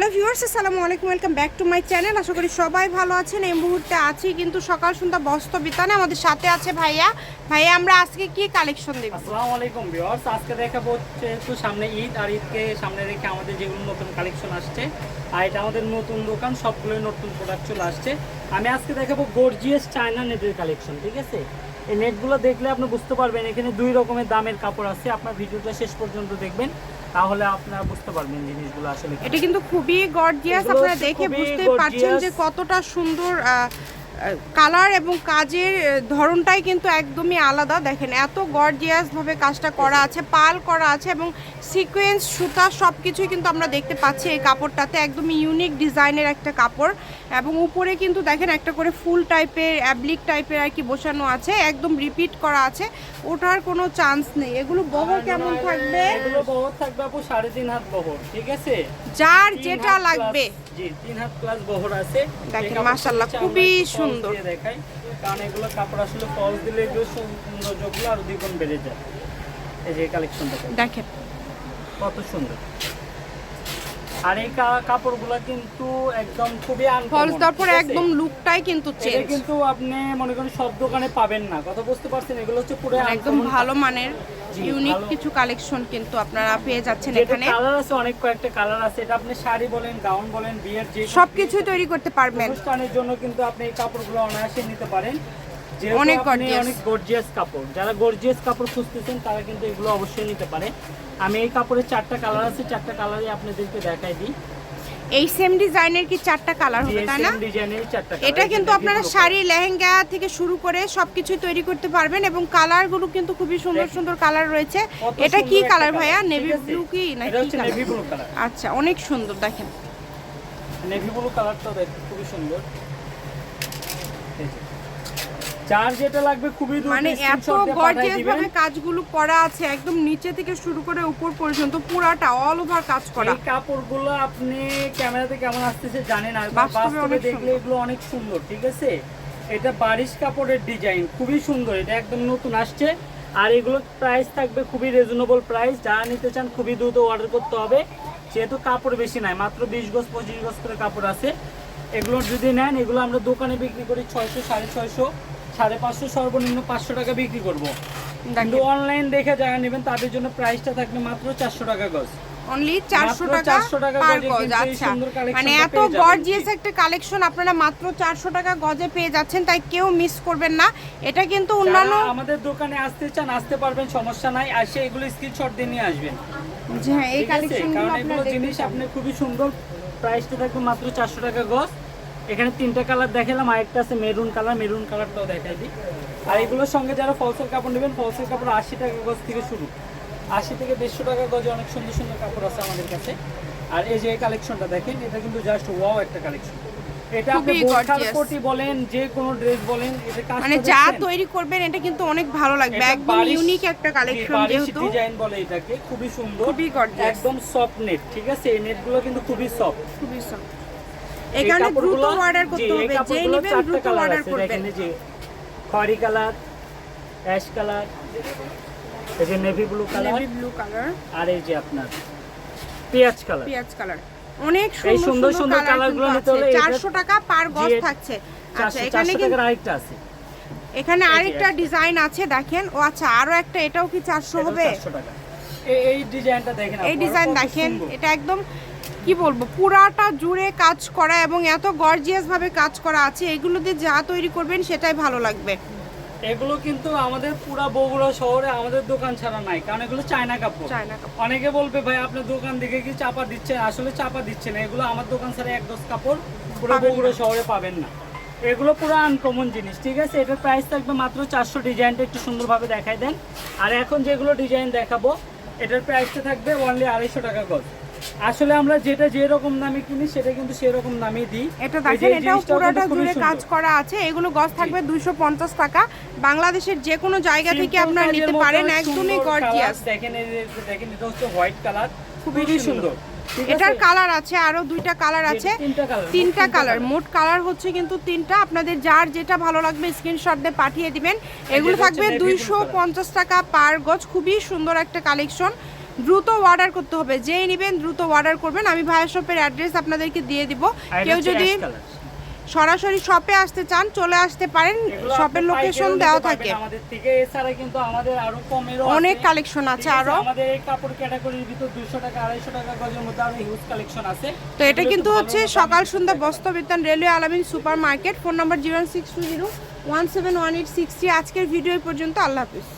Hello viewers, আসসালামু আলাইকুম, welcome back to my channel. আশা করি সবাই ভালো আছেন। এই মুহূর্তে আছি কিন্তু সকাল সন্ধ্যা বস্ত্র বিতানে। আমাদের সাথে আছে ভাইয়া। ভাইয়া, আমরা আজকে কি কালেকশন দেব? আসসালামু আলাইকুম ভিউয়ার্স, আজকে দেখাবো একটু সামনে ঈদ, আর ঈদকে সামনে রেখে আমাদের যেগুলো নতুন কালেকশন আসছে, আর এটা আমাদের নতুন দোকান সবগুলোই নতুন প্রোডাক্ট চলে আসছে। আমি আজকে দেখাবো গর্জিয়াস চায়না নেটের কালেকশন ঠিক আছে? এই নেটগুলো দেখলে আপনি বুঝতে পারবেন, এখানে দুই রকমের দামের কাপড় আছে। আপনার ভিডিওটা শেষ পর্যন্ত দেখবেন। তাহলে আপনারা বুঝতে পারবেন জিনিসগুলো আসলে এটা কিন্তু খুবই গর্জিয়াস আপনারা দেখে বুঝতে পারছেন যে কতটা সুন্দর কালার এবং কাজের ধরনটাই কিন্তু একদমই আলাদা। দেখেন এত গর্জিয়াসভাবে কাজটা করা আছে পাল করা আছে এবং সিকোয়েন্স সুতা সব কিছুই কিন্তু আমরা দেখতে পাচ্ছি এই কাপড়টাতে। একদমই ইউনিক ডিজাইনের একটা কাপড় এবং উপরে কিন্তু দেখেন একটা করে ফুল টাইপের অ্যাবলিক টাইপের আর কি বসানো আছে একদম রিপিট করা আছে। ওঠার কোনো চান্স নেই। এগুলো বহর কেমন থাকবে? এগুলো বহর থাকবে আপু সাড়ে তিন হাত বহর ঠিক আছে? যার যেটা লাগবে। জি তিন হাত প্লাস বহর আছে। দেখেন, মাশাআল্লাহ, খুবই সুন্দর। দেখাই কারণ এগুলো কাপড় আসলে ফলস দিলে এগুলো সৌন্দর্যগুলো আরও দ্বিগুণ বেড়ে যায়। এই যে কালেকশনটা দেখেন। কত সুন্দর। আর এই কাপড়গুলো কিন্তু একদম খুবই ফলস দেওয়ার পরে ঠিক আছে? একদম লুকটাই কিন্তু চেঞ্জ কিন্তু আপনি মনে করেন সব দোকানে পাবেন না। কথা বুঝতে পারছেন? এগুলো হচ্ছে পুরো একদম ভালো মানের ইউনিক কিছু কালেকশন কিন্তু আপনারা পেয়ে যাচ্ছেন এখানে। কালার আছে অনেক কয়েকটা কালার আছে। এটা আপনি শাড়ি বলেন গাউন বলেন বিয়ের যে সবকিছু তৈরি করতে পারবেন। অনুষ্ঠানের জন্য কিন্তু আপনি এই কাপড়গুলো অনায়াসে নিতে পারেন। অনেক গর্জিয়াস কাপড়। যারা গর্জিয়াস কাপড় খুঁজতেছেন তারা কিন্তু এগুলো অবশ্যই নিতে পারে। আমি এই কাপড়ের চারটা কালার আছে চারটা কালারই আপনাদেরকে দেখাই দিই। এই সেম ডিজাইনের কি চারটা কালার হবে তাই না? এটা কিন্তু আপনারা শাড়ি লেহেঙ্গা থেকে শুরু করে সবকিছু তৈরি করতে পারবেন এবং কালারগুলো কিন্তু খুবই সুন্দর সুন্দর কালার রয়েছে। এটা কি কালার ভাইয়া? নেভি ব্লু কি? না কি আচ্ছা অনেক সুন্দর দেখেন। নেভি ব্লু কালারটাও দেখতে খুবই সুন্দর। যার যেটা লাগবে খুবই মানে এত গর্জিয়াস ভাবে কাজগুলো করা আছে একদম নিচে থেকে শুরু করে উপর পর্যন্ত পুরাটা অল ওভার কাজ করা। এই কাপড়গুলো আপনি ক্যামেরাতে কেমন আসতেছে জানেন আর বাস্তবে বাস্তবে দেখলে এগুলো অনেক সুন্দর ঠিক আছে? এটা বারিশ কাপড়ের ডিজাইন খুবই সুন্দর এটা একদম নতুন আসছে। আর এগুলোর প্রাইস থাকবে খুবই রিজনেবল প্রাইস যারা নিতে চান খুবই দ্রুত অর্ডার করতে হবে। যেহেতু কাপড় বেশি নাই মাত্র বিশ গজ পঁচিশ গজ করে কাপড় আছে। এগুলো যদি নেন এগুলো আমরা দোকানে বিক্রি করি ছয়শো সাড়ে ছয়শো। সাড়ে পাঁচশো সর্বনিম্ন পাঁচশো টাকা বিক্রি করব। কিন্তু অনলাইন দেখে যারা নেবেন তাদের জন্য প্রাইসটা থাকবে মাত্র চারশো টাকা গজ। অনলি চারশো টাকা 400 টাকা পার গজে গজ আচ্ছা। মানে এত পেয়ে গর্জিয়াস একটা কালেকশন আপনারা মাত্র টাকা গজে পেয়ে যাচ্ছেন তাই কেউ মিস করবেন না। এটা কিন্তু অন্যান্য আমাদের দোকানে আসতে চান আসতে পারবেন সমস্যা নাই। আর এগুলো স্ক্রিনশট দিয়ে নিয়ে আসবেন। হ্যাঁ এই আপনারা জিনিস। আপনি খুবই সুন্দর। প্রাইসটা থাকবে মাত্র চারশো টাকা গজ। এখানে তিনটা কালার দেখালাম আরেকটা আছে মেরুন কালার মেরুন কালারটাও দেখাই দিই। আর এগুলোর সঙ্গে যারা ফলসের কাপড় নেবেন ফলসের কাপড় আশি টাকা গজ থেকে শুরু। আশি থেকে দেড়শো টাকা গজে অনেক সুন্দর সুন্দর কাপড় আছে আমাদের কাছে। আর এই যে কালেকশনটা দেখেন এটা কিন্তু জাস্ট ওয়াও একটা কালেকশন এটা আপনি খুবই বোরখার কোটি বলেন যে কোনো ড্রেস বলেন এটা মানে যা তৈরি করবেন এটা কিন্তু অনেক ভালো লাগবে। একদম ইউনিক একটা কালেকশন যেহেতু। ডিজাইন বলে এটাকে খুবই সুন্দর। খুবই। একদম সফট নেট ঠিক আছে? এই নেটগুলো কিন্তু খুবই সফট খুবই। এখানে দ্রুত অর্ডার করতে হবে যে নেবেন দ্রুত অর্ডার করবেন। যে খয়েরি কালার অ্যাশ কালার এই যে navy blue colour navy blue colour আর এই যে আপনার পেঁয়াজ কালার পেঁয়াজ কালার অনেক সুন্দর সুন্দর সুন্দর সুন্দর কালার কালারগুলো গুলো নিতে হলে এটা- চারশো টাকা পার গজ থাকছে। আচ্ছা এখানে টাকার আরেকটা আছে। এখানে আরেকটা। ডিজাইন আছে দেখেন। ও আচ্ছা আরও একটা এটাও কি চারশো এটাও হবে? 400 টাকা। এই ডিজাইনটা দেখেন এই ডিজাইন দেখেন এটা একদম কি বলব পুরাটা জুড়ে কাজ করা এবং এত গর্জিয়াস ভাবে কাজ করা আছে এগুলো দিয়ে যা তৈরি করবেন সেটাই ভালো লাগবে। এগুলো কিন্তু আমাদের পুরা বগুড়া শহরে আমাদের দোকান ছাড়া নাই কারণ এগুলো চায়না কাপড়। চায়না কাপড়। অনেকে বলবে ভাই আপনার দোকান দিকে কি চাপা দিচ্ছেন আসলে চাপা দিচ্ছে না এগুলো আমার দোকান ছাড়া এক দশ কাপড় পুরো বগুড়া শহরে পাবেন না। এগুলো পুরো আনকমন জিনিস ঠিক আছে? এটার প্রাইস থাকবে মাত্র চারশো ডিজাইনটা একটু সুন্দরভাবে দেখাই দেন। আর এখন যেগুলো ডিজাইন দেখাবো এটার প্রাইসটা থাকবে অনলি আড়াইশো টাকা গজ। আসলে আমরা যেটা যেরকম দামে কিনি সেটা কিন্তু সেরকম দামই দিই। এটা দেখেন এটাও পুরাটা জুড়ে কাজ করা আছে। এগুলো গজ থাকবে দুইশো পঞ্চাশ টাকা। বাংলাদেশের যে কোনো জায়গা থেকে আপনারা নিতে পারেন একদমই গর্জিয়াস দেখেন যে- দেখেন এটা হচ্ছে হোয়াইট কালার। খুবই সুন্দর। এটার কালার আছে আরও দুইটা কালার আছে। তিনটা কালার মোট কালার। হচ্ছে কিন্তু তিনটা। আপনাদের যার যেটা ভালো লাগবে স্ক্রিনশট দিয়ে পাঠিয়ে দিবেন। এগুলো থাকবে navy blue দুইশো colour। পঞ্চাশ টাকা পার গজ। খুবই সুন্দর একটা কালেকশন দ্রুত অর্ডার করতে হবে। যেই নেবেন দ্রুত অর্ডার করবেন। আমি ভাইয়া শপের অ্যাড্রেস আপনাদেরকে দিয়ে দিব। কেউ যদি সরাসরি শপে আসতে চান চলে আসতে পারেন। শপের লোকেশন দেওয়া থাকে। আমাদের থেকে। এছাড়া কিন্তু আমাদের আরও কমেরও অনেক কালেকশন আছে আরও। আমাদের এই কাপড় ক্যাটাগরির ভিতর 200 টাকা 250 টাকা গজের মধ্যে আরও হিউজ কালেকশন আছে। তো এটা কিন্তু হচ্ছে সকাল সন্ধ্যা দেখাবো। Bastrabitan railway Alamin super market phone number zero six two zero one seven one eight six আজকের ভিডিও পর্যন্ত। আল্লাহ হাফিজ।